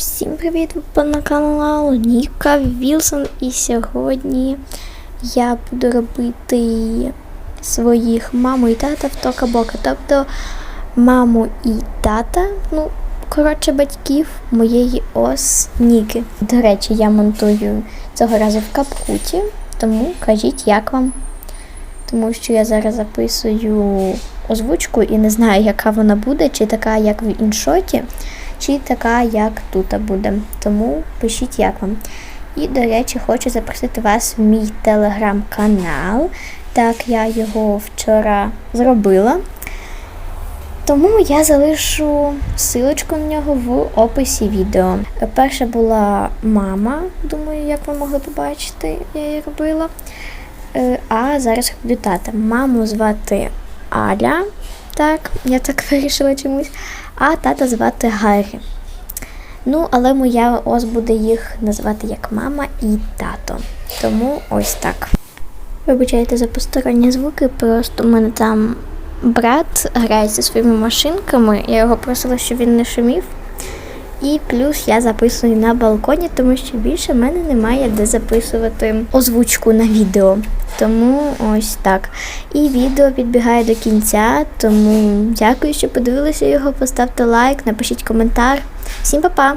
Всім привіт! На канал Ніка Вілсон. І сьогодні я буду робити своїх маму і тата в Токабока. Тобто маму і тата, ну, коротше, батьків моєї ос Ніки. До речі, я монтую цього разу в капкуті, тому кажіть, як вам. Тому що я зараз записую озвучку і не знаю, яка вона буде, чи така, як в іншоті, чи така, як тут буде. Тому пишіть, як вам. І, до речі, хочу запросити вас в мій телеграм-канал. Так, я його вчора зробила. Тому я залишу силочку на нього в описі відео. Перша була мама, думаю, як ви могли побачити, я її робила. Е, А зараз роблю тата. Маму звати Аля. Так, я так вирішила чомусь. А тата звати Гаррі. Ну, але моя ос буде їх називати як мама і тато. Тому ось так. Вибачайте за посторонні звуки, просто в мене там брат грає зі своїми машинками. Я його просила, щоб він не шумів. І плюс я записую на балконі, тому що більше в мене немає де записувати озвучку на відео. Тому ось так. І відео підбігає до кінця, тому дякую, що подивилися його. Поставте лайк, напишіть коментар. Всім па-па!